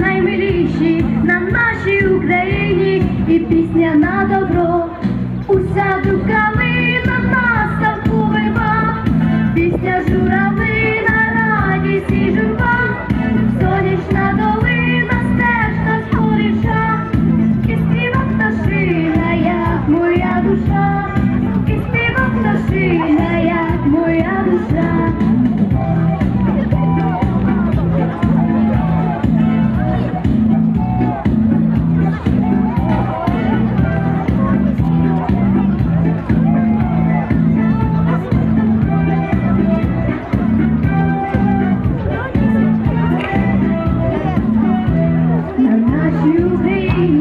наймиліші на нашій Україні. І пісня на добро. Уся калина на ставку вива, пісня журавина, радість і журба, сонячна долина, стежка скоріша, і співа пташина, як моя душа, і співа пташина, як моя душа. ljubim,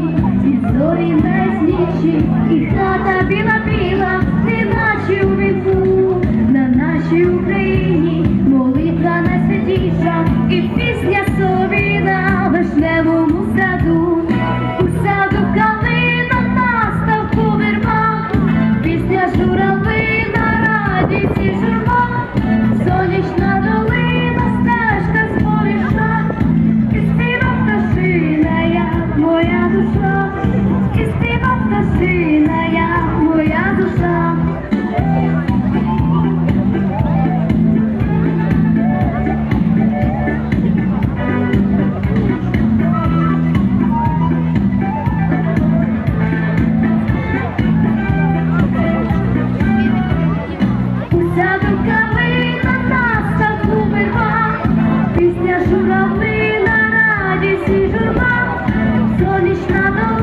i zori bez niči, i hlada bila bi shadow